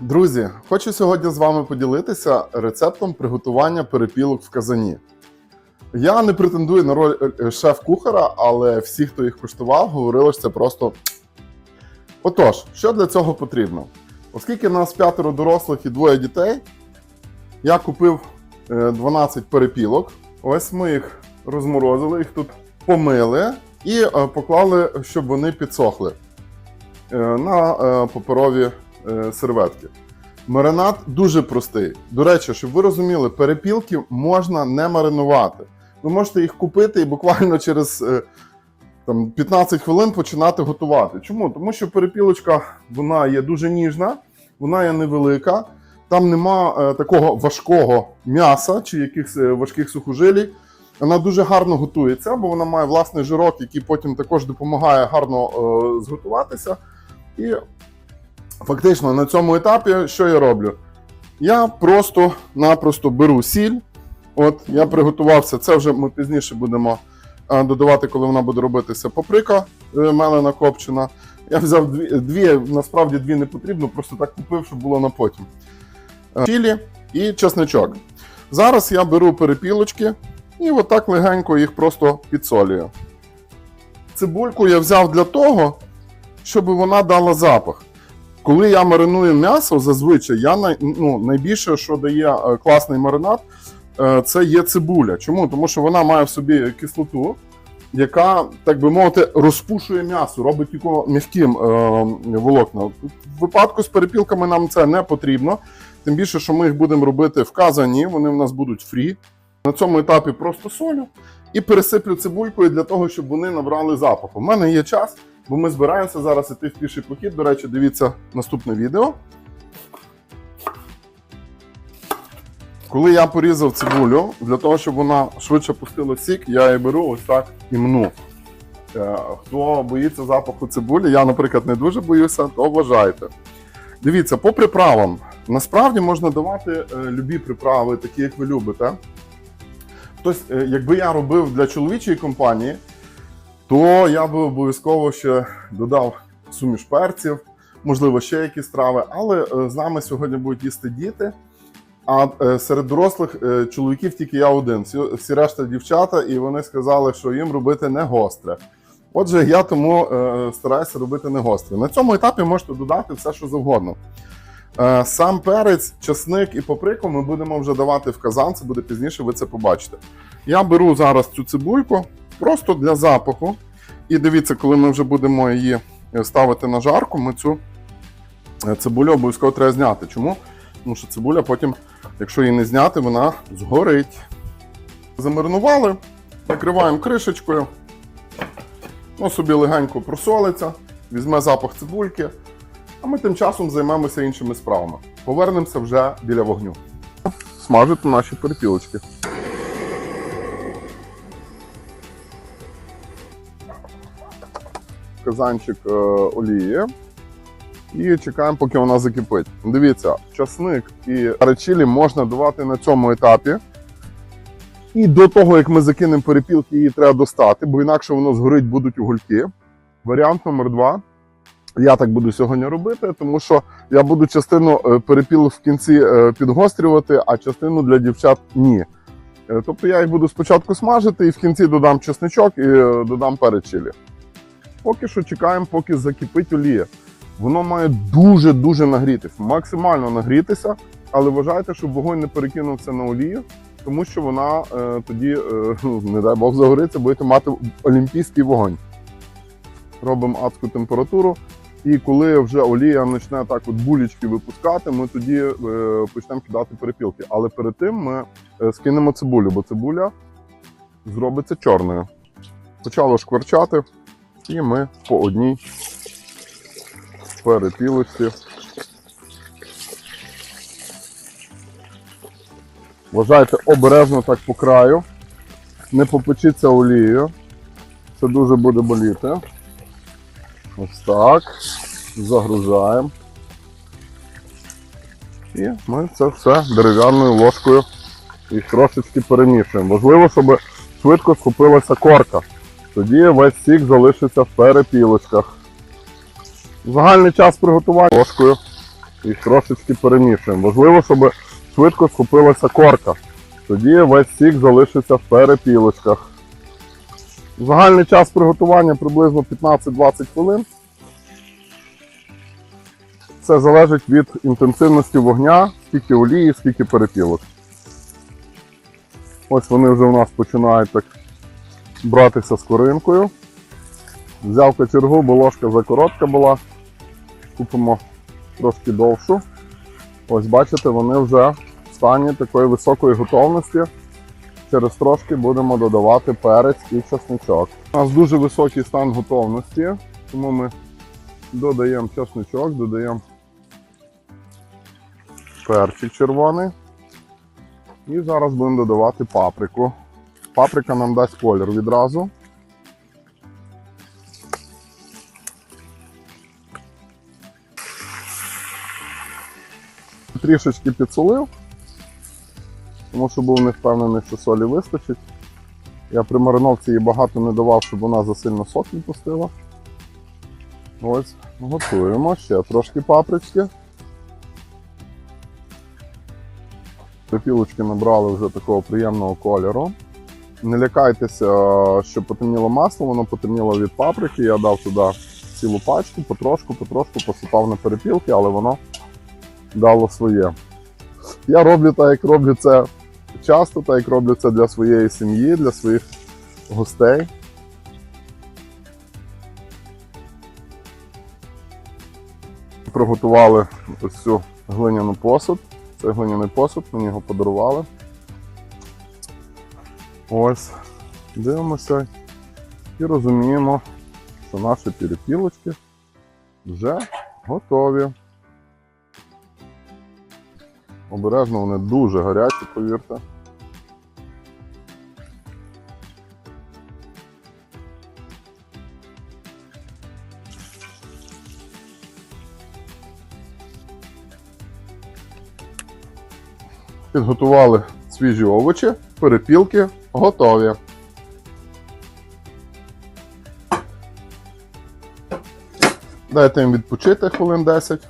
Друзі, хочу сьогодні з вами поділитися рецептом приготування перепілок в казані. Я не претендую на роль е, шеф-кухара, але всі, хто їх куштував, говорили, що це просто. Отож, що для цього потрібно? Оскільки нас п'ятеро дорослих і двоє дітей, я купив е, 12 перепілок. Ось ми їх розморозили, їх тут помили і е, поклали, щоб вони підсохли е, на е, паперові е, серветки. Маринад дуже простий. До речі, щоб ви розуміли, перепілки можна не маринувати. Ви можете їх купити і буквально через е, там, 15 хвилин починати готувати. Чому? Тому що перепілочка вона є дуже ніжна, вона є невелика, там нема е, такого важкого м'яса чи якихось е, важких сухожилій. Вона дуже гарно готується, бо вона має власний жирок, який потім також допомагає гарно е, зготуватися. І фактично на цьому етапі що я роблю? Я просто-напросто беру сіль. От я приготувався. Це вже ми пізніше будемо е, додавати, коли вона буде робитися паприка е, мелена копчена. Я взяв дві, дві, насправді дві не потрібно, просто так купив, щоб було на потім. Е, Чілі і чесничок. Зараз я беру перепілочки і отак легенько їх просто підсолюю. Цибульку я взяв для того, щоб вона дала запах. Коли я мариную м'ясо, зазвичай я най, ну, найбільше, що дає е, класний маринад, е, це є цибуля. Чому? Тому що вона має в собі кислоту, яка, так би мовити, розпушує м'ясо, робить його м'яким е, волокна. В випадку з перепілками нам це не потрібно. Тим більше, що ми їх будемо робити в казані, вони в нас будуть фрі. На цьому етапі просто солю і пересиплю цибулькою для того, щоб вони набрали запах. У мене є час, бо ми збираємося зараз іти в піший похід. До речі, дивіться наступне відео. Коли я порізав цибулю, для того, щоб вона швидше пустила сік, я її беру ось так і мну. Е, Хто боїться запаху цибулі, я, наприклад, не дуже боюся, то вважайте. Дивіться, по приправам. Насправді можна давати е, любі приправи, такі, як ви любите. Хтось, е, якби я робив для чоловічої компанії, то я би обов'язково ще додав суміш перців, можливо, ще якісь трави. Але е, з нами сьогодні будуть їсти діти. А е, серед дорослих е, чоловіків тільки я один. Всі, решта дівчата, і вони сказали, що їм робити не гостре. Отже, я тому стараюся робити не гостре. На цьому етапі можете додати все, що завгодно. Сам перець, чесник і паприку ми будемо вже давати в казан, це буде пізніше, ви це побачите. Я беру зараз цю цибульку просто для запаху. І дивіться, коли ми вже будемо її е, ставити на жарку, ми цю е, цибулю обов'язково треба зняти. Чому? Тому що цибуля потім, якщо її не зняти, вона згорить. Замаринували, накриваємо кришечкою. Ну, собі легенько просолиться, візьме запах цибульки. А ми тим часом займемося іншими справами. Повернемося вже біля вогню. Смажити наші перепілочки. Казанчик е, олії. І чекаємо, поки вона закипить. Дивіться, часник і речілі можна давати на цьому етапі. І до того, як ми закинемо перепілки, її треба достати, бо інакше воно згорить, будуть угольки. Варіант номер два. Я так буду сьогодні робити, тому що я буду частину е, перепілок в кінці е, підгострювати, а частину для дівчат ні. Тобто я їх буду спочатку смажити і в кінці додам чесничок і додам перечілі. Поки що чекаємо, поки закипить олія. Воно має дуже-дуже нагрітися, максимально нагрітися, але вважайте, щоб вогонь не перекинувся на олію, тому що вона е, тоді, е, не дай Бог, загориться, будете мати олімпійський вогонь. Робимо адську температуру. І коли вже олія почне так от булічки випускати, ми тоді е, почнемо кидати перепілки. Але перед тим ми е, скинемо цибулю, бо цибуля зробиться чорною. Почало шкварчати, і ми по одній перепілочці. Вважайте обережно так по краю. Не попечіться олією. Це дуже буде боліти. Ось так. Загружаємо. І ми це все дерев'яною ложкою і трошечки перемішуємо. Важливо, щоб швидко схопилася корка. Тоді весь сік залишиться в перепілочках. Загальний час приготування ложкою їх трошечки перемішуємо. Важливо, щоб швидко схопилася корка. Тоді весь сік залишиться в перепілочках. Загальний час приготування приблизно 15-20 хвилин. Це залежить від інтенсивності вогня, скільки олії, скільки перепілок. Ось вони вже у нас починають так братися з коринкою. Взяв кочергу, бо ложка закоротка була. Купимо трошки довшу. Ось бачите, вони вже в стані такої високої готовності. Через трошки будемо додавати перець і чесничок. У нас дуже високий стан готовності, тому ми додаємо чесничок, додаємо перчик червоний. І зараз будемо додавати паприку. Паприка нам дасть колір відразу. Трішечки підсолив, тому що був не впевнений, що солі вистачить. Я при мариновці її багато не давав, щоб вона засильно сок не пустила. Ось, готуємо ще трошки папрички. Пілочки набрали вже такого приємного кольору. Не лякайтеся, що потемніло масло, воно потемніло від паприки. Я дав туди цілу пачку, потрошку, потрошку посипав на перепілки, але воно дало своє. Я роблю так, як роблю це часто, так як роблю це для своєї сім'ї, для своїх гостей. Приготували ось цю глиняну посуд. Це глиняний посуд, мені його подарували. Ось, дивимося і розуміємо, що наші перепілочки вже готові. Обережно вони дуже гарячі, повірте. Підготували свіжі овочі, перепілки готові. Дайте їм відпочити хвилин 10.